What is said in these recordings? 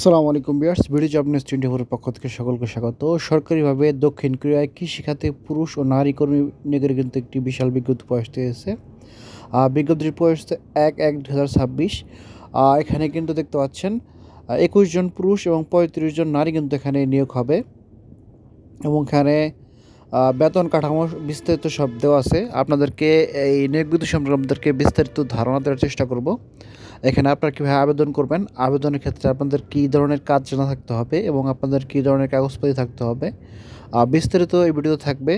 সালামু আলাইকুম viewers video job news twenty ফোরের পক্ষ থেকে সকলকে স্বাগত। সরকারিভাবে দক্ষিণ কোরিয়ায় কৃষি খাতে পুরুষ ও নারী কর্মী নিয়োগের কিন্তু একটি বিশাল বিজ্ঞপ্তি প্রকাশ হয়েছে আহ, বিজ্ঞপ্তিটি প্রকাশ এক এক দু হাজার ছাব্বিশ। এখানে কিন্তু দেখতে পাচ্ছেন একুশ জন পুরুষ এবং পঁয়ত্রিশ জন নারী কিন্তু এখানে নিয়োগ হবে। এবং এখানে বেতন কাঠামো বিস্তারিত সব দেওয়া আছে। আপনাদেরকে এই নিয়োগ সম্পর্কে আপনাদেরকে বিস্তারিত ধারণা দেওয়ার চেষ্টা করব। এখানে আপনারা কীভাবে আবেদন করবেন? আবেদনের ক্ষেত্রে আপনাদের কী ধরনের কাজ জানা থাকতে হবে এবং আপনাদের কী ধরনের কাগজপাতি থাকতে হবে? বিস্তারিত এই ভিডিও থাকবে।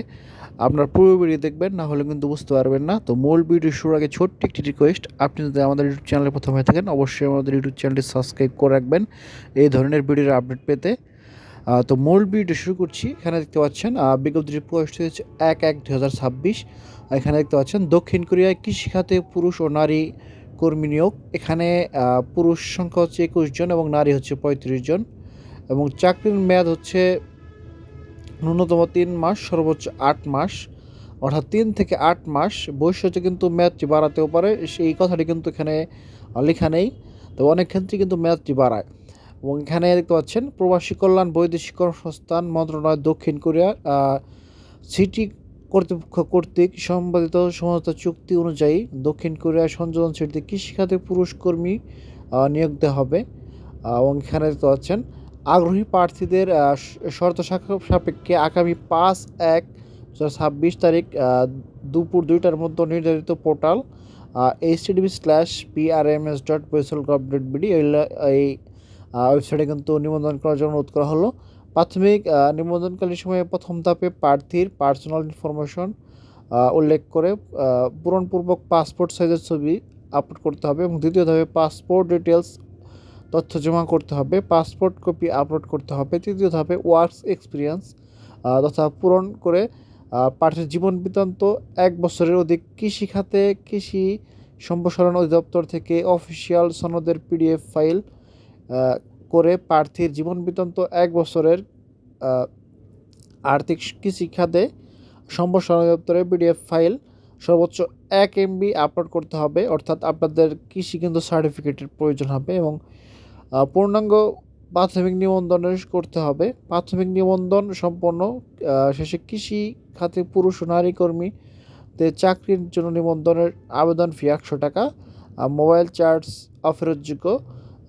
আপনার পুরো ভিডিও দেখবেন, না হলে কিন্তু বুঝতে পারবেন না। তো মূল ভিডিও শুরুর আগে ছোট্ট একটি রিকোয়েস্ট আপনি যদি আমাদের ইউটিউব চ্যানেলে প্রথম হয়ে থাকেন, অবশ্যই আমাদের ইউটিউব চ্যানেলটি সাবস্ক্রাইব করে রাখবেন এই ধরনের ভিডিওর আপডেট পেতে। তো মূল ভিডিও শুরু করছি। এখানে দেখতে পাচ্ছেন বিজ্ঞপ্তিটি পোস্ট হয়েছে এক এক দু এখানে দেখতে পাচ্ছেন, দক্ষিণ কোরিয়ায় কৃষিখাতে পুরুষ ও নারী কর্মী নিয়োগ। এখানে পুরুষ সংখ্যা হচ্ছে একুশ জন এবং নারী হচ্ছে পঁয়ত্রিশ জন এবং চাকরির মেয়াদ হচ্ছে ন্যূনতম তিন মাস, সর্বোচ্চ আট মাস। অর্থাৎ তিন থেকে আট মাস বৈশ্যতে কিন্তু মেয়াদটি বাড়াতেও পারে। সেই কথাটি কিন্তু এখানে লেখা নেই। তো অনেক ক্ষেত্রে কিন্তু মেয়াদটি বাড়ায়। এবং এখানে দেখতে পাচ্ছেন, প্রবাসী কল্যাণ বৈদেশিক কর্মসংস্থান মন্ত্রণালয় দক্ষিণ কোরিয়া সিটি কর্তৃপক্ষ কর্তৃক সম্পাদিত সমস্ত চুক্তি অনুযায়ী দক্ষিণ কোরিয়ার সংযোজনশীলতে কৃষিখাতে পুরুষ কর্মী নিয়োগ দেওয়া হবে। এবং এখানে দেখতে পাচ্ছেন, আগ্রহী প্রার্থীদের শর্ত সাপেক্ষে আগামী পাঁচ এক দু ছাব্বিশ তারিখ দুপুর দুইটার মধ্যে নির্ধারিত portal H TDB slash PRMS dot gov dot BD এই ওয়েবসাইটে কিন্তু নিবন্ধন করার জন্য অনুরোধ করা হলো। প্রাথমিক নিবন্ধনকালীন সময়ে প্রথম ধাপে প্রার্থীর পার্সোনাল ইনফরমেশন উল্লেখ করে পূরণপূর্বক পাসপোর্ট সাইজের ছবি আপলোড করতে হবে এবং দ্বিতীয় ধাপে পাসপোর্ট ডিটেলস তথ্য জমা করতে হবে পাসপোর্ট কপি আপলোড করতে হবে, তৃতীয় ধাপে ওয়ার্কস এক্সপিরিয়েন্স তথা পূরণ করে প্রার্থীর জীবন বৃত্তান্ত, এক বছরের অধিক কৃষি খাতে, কৃষি সম্প্রসারণ অধিদপ্তর থেকে অফিসিয়াল সনদের পিডিএফ ফাইল করে প্রার্থীর জীবন বৃত্তান্ত এক বছরের আর্থিক কৃষি খাতে সম্প্রসারণ দপ্তরের পিডিএফ ফাইল সর্বোচ্চ এক এমবি আপলোড করতে হবে। অর্থাৎ আপনাদের কৃষি কিন্তু সার্টিফিকেটের প্রয়োজন হবে এবং পূর্ণাঙ্গ প্রাথমিক নিবন্ধনের করতে হবে। প্রাথমিক নিবন্ধন সম্পন্ন শেষে কৃষি খাতে পুরুষ ও নারী কর্মীদের চাকরির জন্য নিবন্ধনের আবেদন ফি একশো টাকা। মোবাইল চার্জ অফেরতযোগ্য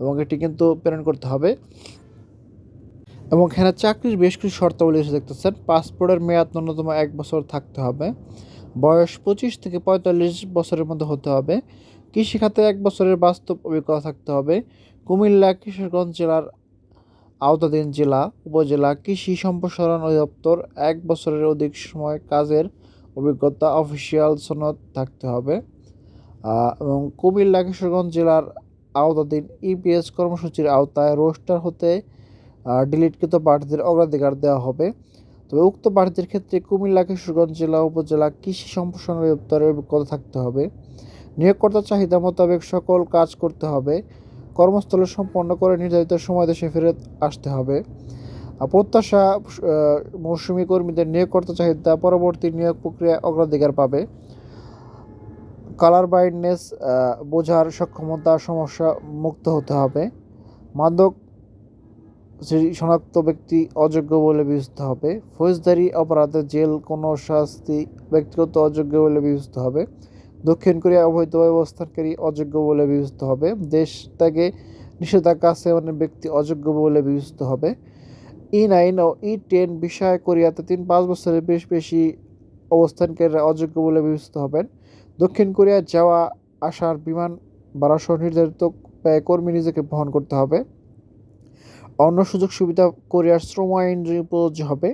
এবং এটি কিন্তু প্রেরণ করতে হবে। এবং এখানে চাকরির বেশ কিছু শর্তাবলী এসে দেখতেছেন। পাসপোর্টের মেয়াদ ন্যূনতম এক বছর থাকতে হবে। বয়স পঁচিশ থেকে পঁয়তাল্লিশ বছরের মধ্যে হতে হবে। কৃষিখাতে এক বছরের বাস্তব অভিজ্ঞতা থাকতে হবে। কুমিল্লা কিশোরগঞ্জ জেলার আওতাধীন জেলা, উপজেলা কৃষি সম্প্রসারণ অধিদপ্তর এক বছরের অধিক সময় কাজের অভিজ্ঞতা অফিসিয়াল সনদ থাকতে হবে। এবং কুমিল্লা কিশোরগঞ্জ জেলার আওতাধীন ইপিএস কর্মসূচির আওতায় রোস্টার হতে ডিলিটকৃত প্রার্থীদের অগ্রাধিকার দেওয়া হবে। তবে উক্ত প্রার্থীর ক্ষেত্রে কুমিল্লা, কিশোরগঞ্জ জেলা, উপজেলা কৃষি সম্প্রসারণ অধিদপ্তরের অভিজ্ঞতা থাকতে হবে। নিয়োগকর্তার চাহিদা মোতাবেক সকল কাজ করতে হবে। কর্মস্থলে সম্পন্ন করে নির্ধারিত সময় দেশে ফেরত আসতে হবে। প্রত্যাশা মৌসুমী কর্মীদের নিয়োগকর্তা চাহিদা পরবর্তী নিয়োগ প্রক্রিয়া অগ্রাধিকার পাবে। কালার ব্রাইটনেস বোঝার সক্ষমতা, সমস্যা মুক্ত হতে হবে। মাদক শনাক্ত ব্যক্তি অযোগ্য বলে বিবেচিত হবে। ফৌজদারি অপরাধে জেল কোনো শাস্তি, ব্যক্তিগত অযোগ্য বলে বিবেচিত হবে। দক্ষিণ কোরিয়া অবৈধ অবস্থানকারী অযোগ্য বলে বিবেচিত হবে। দেশ ত্যাগে নিষেধাজ্ঞা আছে মানে ব্যক্তি অযোগ্য বলে বিবেচিত হবে। ই নাইন ও ই টেন বিষয় কোরিয়াতে তিন পাঁচ বছরের বেশ বেশি অবস্থানকারীরা অযোগ্য বলে বিবেচিত হবেন। দক্ষিণ কোরিয়া যাওয়া আসার বিমান ভাড়া সহ নির্ধারিত ব্যয় কর্মী নিজেকে বহন করতে হবে। অন্য সুযোগ সুবিধা কোরিয়ার শ্রম আইন প্রযোজ্য হবে।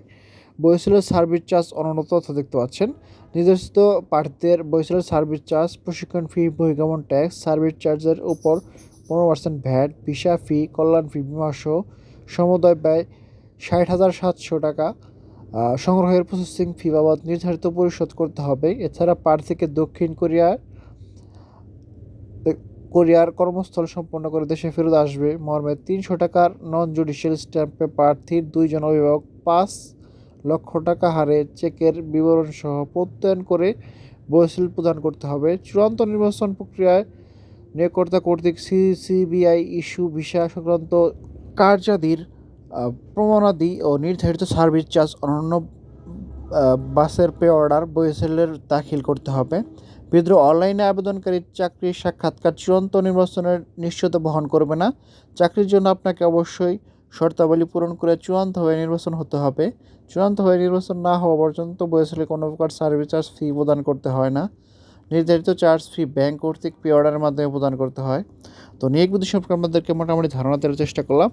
বৈশালের সার্ভিস চার্জ অনন্য তথ্য দেখতে পাচ্ছেন। নির্দেশিত প্রার্থীদের বৈশালের সার্ভিস চার্জ, প্রশিক্ষণ ফি বহিগমন ট্যাক্স, সার্ভিস চার্জের উপর পনেরো পার্সেন্ট ভ্যাট, ভিসা ফি, কল্যাণ ফি, বিমা সহ সমুদয় ব্যয় ষাট হাজার সাতশো টাকা। সংগ্রহের প্রসেসিং ফি বাবদ নির্ধারিত পরিশোধ করতে হবে। এছাড়া প্রার্থীকে দক্ষিণ কোরিয়ার কোরিয়ার কর্মস্থল সম্পন্ন করে দেশে ফেরত আসবে। মর্মে তিনশো টাকার নন জুডিশিয়াল স্ট্যাম্পে প্রার্থীর দুইজন অভিভাবক পাঁচ লক্ষ টাকা হারে চেকের বিবরণ সহ প্রত্যয়ন করে বয়সিল প্রদান করতে হবে। চূড়ান্ত নির্বাচন প্রক্রিয়ায় নিয়োগকর্তা কর্তৃক সিসিবিআই ইস্যু ভিসা সংক্রান্ত কার্যাদির প্রমাণাদি ও নির্ধারিত সার্ভিস চার্জ অন্যান্য বাসের পে অর্ডার বইসেলের দাখিল করতে হবে। বিদ্রোহ অনলাইনে আবেদনকারী চাকরির সাক্ষাৎকার চূড়ান্ত নির্বাচনের নিশ্চয়তা বহন করবে না। চাকরির জন্য আপনাকে অবশ্যই শর্তাবলী পূরণ করে চূড়ান্তভাবে নির্বাচন হতে হবে। চূড়ান্তভাবে নির্বাচন না হওয়া পর্যন্ত বয়সলে কোনো প্রকার সার্ভিস চার্জ ফি প্রদান করতে হয় না। নির্ধারিত চার্জ ফি ব্যাংক কর্তৃক পে অর্ডারের মাধ্যমে প্রদান করতে হয়। তো নিয়োগ বিধি সম্পর্কে আপনাদেরকে মোটামুটি ধারণা দেওয়ার চেষ্টা করলাম।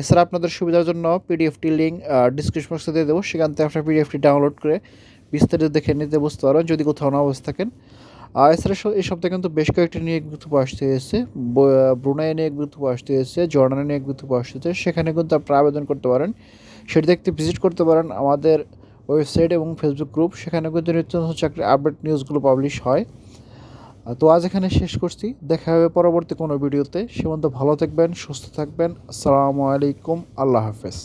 এছাড়া আপনাদের সুবিধার জন্য পিডিএফটি লিঙ্ক ডিসক্রিপশন বক্সে দিয়ে দেবো। সেখান থেকে আপনার পিডিএফটি ডাউনলোড করে বিস্তারিত দেখে নিতে বুঝতে পারবেন, যদি কোথাও না বসে থাকেন। আর এছাড়া এই সপ্তাহে কিন্তু বেশ কয়েকটি নিয়োগ বিজ্ঞপ্তি আসতে হয়েছে ব্রুনাই নিয়োগ বিজ্ঞপ্তি আসতে হয়েছে জর্ডানে নিয়োগ বিজ্ঞপ্তি আসতে হয়েছে সেখানে কিন্তু আপনারা আবেদন করতে পারেন। সেটি দেখতে ভিজিট করতে পারেন। আমাদের ওয়েবসাইট এবং ফেসবুক গ্রুপ, সেখানে কিন্তু নিত্য নতুন চাকরির আপডেট নিউজগুলো পাবলিশ হয়। তো আজ এখানে শেষ করছি। দেখা হবে পরবর্তী কোনো ভিডিওতে। সে ভালো থাকবেন, সুস্থ থাকবেন। আসসালামু আলাইকুম। আল্লাহ হাফেজ।